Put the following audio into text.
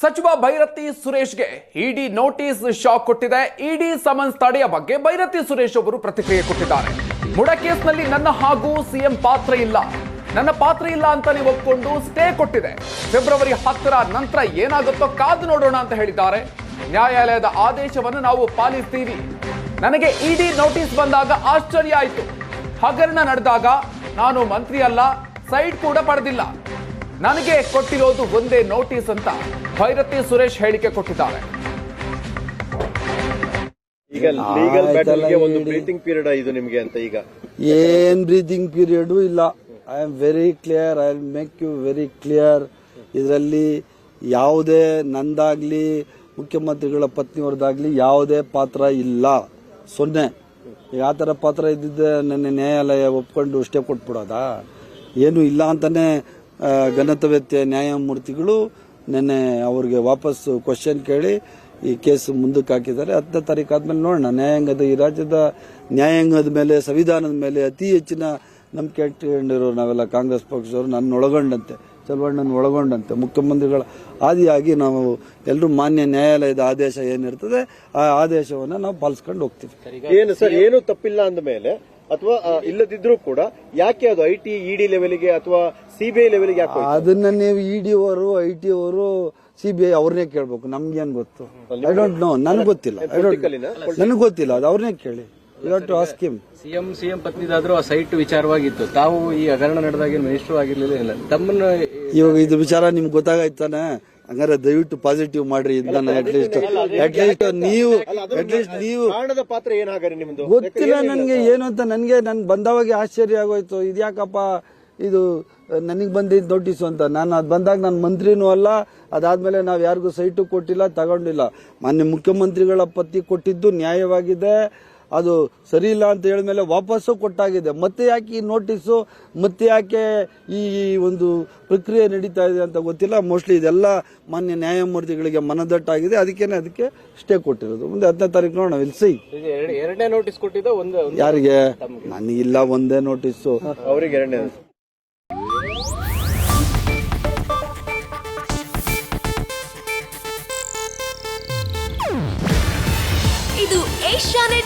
ಸಚಿವ ಭೈರತಿ ಸುರೇಶ್ಗೆ ED notice shock ಕೊಟ್ಟಿದೆ. ಇಡಿ ಸಮನ್ಸ್ ತಡೆಯ ಬಗ್ಗೆ ಭೈರತಿ ಸುರೇಶ್ ಅವರು ಪ್ರತಿಕ್ರಿಯೆ ಕೊಟ್ಟಿದ್ದಾರೆ. ಮುಡ ಕೇಸ್ನಲ್ಲಿ ನನ್ನ ಹಾಗೂ ಸಿಎಂ ಪಾತ್ರ ಇಲ್ಲ. ನನ್ನ ಪಾತ್ರ ಇಲ್ಲ ಅಂತಾನೆ ಒಪ್ಕೊಂಡು ಸ್ಟೇ ಕೊಟ್ಟಿದೆ. ಫೆಬ್ರವರಿ ಹತ್ತರ ನಂತರ ಏನಾಗುತ್ತೋ ಕಾದು ನೋಡೋಣ ಅಂತ ಹೇಳಿದ್ದಾರೆ. ನ್ಯಾಯಾಲಯದ ಆದೇಶವನ್ನು ನಾವು ಪಾಲಿಸ್ತೀವಿ. ನನಗೆ ಇಡಿ ನೋಟಿಸ್ ಬಂದಾಗ ಆಶ್ಚರ್ಯ ಆಯಿತು. ಹಗರಣ ನಡೆದಾಗ ನಾನು ಮಂತ್ರಿ ಅಲ್ಲ, ಸೈಡ್ ಕೂಡ ಪಡೆದಿಲ್ಲ. ನನಗೆ ಕೊಟ್ಟಿರೋದು ಒಂದೇ ನೋಟಿಸ್ ಅಂತ ಭೈರತಿ ಸುರೇಶ್ ಹೇಳಿಕೆ ಕೊಟ್ಟಿದ್ದಾರೆ. ಈಗ ಲೀಗಲ್ ಬ್ಯಾಟಲ್ಗೆ ಒಂದು. ಬ್ರೀತಿಂಗ್ ಪೀರಿಯಡ್ ಇದು ನಿಮಗೆ ಅಂತ ಈಗ. ಏನ್ ಬ್ರೀತಿಂಗ್ ಪೀರಿಯಡ್ ಇಲ್ಲ. I am very clear I make you very clear ಇದರಲ್ಲಿ ಯಾವುದೇ ನಂದಾಗ್ಲಿ ಮುಖ್ಯಮಂತ್ರಿಗಳ ಪತ್ನಿಯವ್ರದ್ದಾಗ್ಲಿ ಯಾವುದೇ ಪಾತ್ರ ಇಲ್ಲ. ಸೊನ್ನೆ. ಯಾವ ಥರ ಪಾತ್ರ ಇದ್ದಿದ್ದೆ ನನ್ನ ನ್ಯಾಯಾಲಯ ಒಪ್ಕೊಂಡು ಸ್ಟೇ ಕೊಟ್ಬಿಡೋದಾ? ಏನು ಇಲ್ಲ ಅಂತಾನೆ ಘನತವ್ಯತ್ಯ ನ್ಯಾಯಮೂರ್ತಿಗಳು ನಿನ್ನೆ ಅವ್ರಿಗೆ ವಾಪಸ್ ಕ್ವಶನ್ ಕೇಳಿ ಈ ಕೇಸ್ ಮುಂದಕ್ಕೆ ಹಾಕಿದ್ದಾರೆ. ಹತ್ತನೇ ತಾರೀಕು ಆದ್ಮೇಲೆ ನೋಡೋಣ. ನ್ಯಾಯಾಂಗದ ಈ ರಾಜ್ಯದ ನ್ಯಾಯಾಂಗದ ಮೇಲೆ, ಸಂವಿಧಾನದ ಮೇಲೆ ಅತಿ ಹೆಚ್ಚಿನ ನಂಬಿಕೆ ಇಟ್ಕೊಂಡಿರೋ ನಾವೆಲ್ಲ ಕಾಂಗ್ರೆಸ್ ಪಕ್ಷದವರು ನನ್ನ ಒಳಗೊಂಡಂತೆ ಚಲವಣ್ಣನ ಒಳಗೊಂಡಂತೆ, ಮುಖ್ಯಮಂತ್ರಿಗಳ ಆದಿಯಾಗಿ ನಾವು ಎಲ್ಲರೂ ಮಾನ್ಯ ನ್ಯಾಯಾಲಯದ ಆದೇಶ ಏನಿರ್ತದೆ, ಆ ಆದೇಶವನ್ನು ನಾವು ಪಾಲಿಸ್ಕೊಂಡು ಹೋಗ್ತೀವಿ. ಏನು ಸರ್, ಏನು ತಪ್ಪಿಲ್ಲ ಅಂದ ಮೇಲೆ ಅಥವಾ ಇಲ್ಲದಿದ್ರೂ ಕೂಡ ಯಾಕೆ ಅದು ಐ ಟಿ ಇಡಿ ಲೆವೆಲ್ಗೆ ಅಥವಾ ಸಿಬಿಐ ಲೆವೆಲ್ಗೆ ಯಾಕೆ? ಅದನ್ನ ನೀವು ಇಡಿ ಡಿ ಅವರು ಐ ಟಿ ಅವರು ಸಿಬಿಐ ಬಿ ಐ ಅವ್ರನ್ನೇ ಕೇಳ್ಬೇಕು. ನಮ್ಗೇನ್ ಗೊತ್ತು? ಐ ಡೋಂಟ್ ನೋ ನನ್ ಗೊತ್ತಿಲ್ಲ. ಐ ಡೋಂಟ್ ನನಗೆ ಗೊತ್ತಿಲ್ಲ. ಅದು ಅವ್ರನ್ನೇ ಕೇಳಿ. You to ask him CM CM ಪತ್ನಿದಾದ್ರೂ ಆ ಸೈಟ್ ವಿಚಾರವಾಗಿತ್ತು. ತಾವು ಈ ಹಗರಣ ನಡೆದಾಗ ಮಿನಿಸ್ಟರ್ ಆಗಿರ್ಲಿಲ್ಲ ಇಲ್ಲ. ತಮ್ಮನ್ನ ಇವಾಗ ಇದು ವಿಚಾರ ನಿಮ್ಗೆ ಗೊತ್ತಾಗಾಯ್ತಾನೆ ಹಂಗಾರೆ ದಯವಿಟ್ಟು ಪಾಸಿಟಿವ್ ಮಾಡ್ರಿ ಇದನ್ನ ಅಟ್ಲೀಸ್ಟ್ ಅಟ್ಲೀಸ್ಟ್ ನೀವು ಅಟ್ಲೀಸ್ಟ್ ನೀವು ಪಾತ್ರ ಏನಾಗ್ರಿ ನಿಮ್ದು? ಗೊತ್ತಿಲ್ಲ ನನ್ಗೆ ಏನು ಅಂತ ನನ್ಗೆ ನನ್ ಬಂದವಾಗ ಆಶ್ಚರ್ಯ ಆಗೋಯ್ತು. ಇದ್ಯಾಕಪ್ಪ ಇದು ನನಗೆ ಬಂದಿದ್ದು ನೋಟಿಸು ಅಂತ. ನಾನು ಅದು ಬಂದಾಗ ನಾನು ಮಂತ್ರಿನೂ ಅಲ್ಲ ಅದಾದ್ಮೇಲೆ ನಾವು ಯಾರಿಗೂ ಸೈಟು ಕೊಟ್ಟಿಲ್ಲ ತಗೊಂಡಿಲ್ಲ. ಮಾನ್ಯ ಮುಖ್ಯಮಂತ್ರಿಗಳ ಪತ್ತಿ ಕೊಟ್ಟಿದ್ದು ನ್ಯಾಯವಾಗಿದೆ. ಅದು ಸರಿ ಇಲ್ಲ ಅಂತ ಹೇಳಿದ್ಮೇಲೆ ವಾಪಸ್ಸು ಕೊಟ್ಟಾಗಿದೆ. ಮತ್ತೆ ಯಾಕೆ ಈ ನೋಟಿಸು ಮತ್ತೆ ಯಾಕೆ ಈ ಒಂದು ಪ್ರಕ್ರಿಯೆ ನಡೀತಾ ಇದೆ ಅಂತ ಗೊತ್ತಿಲ್ಲ. ಮೋಸ್ಟ್ಲಿ ಇದೆಲ್ಲ ಮಾನ್ಯ ನ್ಯಾಯಮೂರ್ತಿಗಳಿಗೆ ಮನದಟ್ಟಾಗಿದೆ. ಅದಕ್ಕೇನೆ ಅದಕ್ಕೆ ಸ್ಟೇ ಕೊಟ್ಟಿರೋದು. ಮುಂದೆ ಹತ್ತನೇ ತಾರೀಕು ನೋಡೋಣ. ವಿಲ್ ಸಿ ಇದು ಎರಡನೇ ನೋಟಿಸ್ ಕೊಟ್ಟಿದ್ದ ಒಂದು ಒಂದು- ಯಾರಿಗೆ? ನನಗಿಲ್ಲ ಒಂದೇ ನೋಟಿಸು ಅವರಿಗೆ ಎರಡನೇ ಇದು ಏಷ್ಯಾನೆಟ್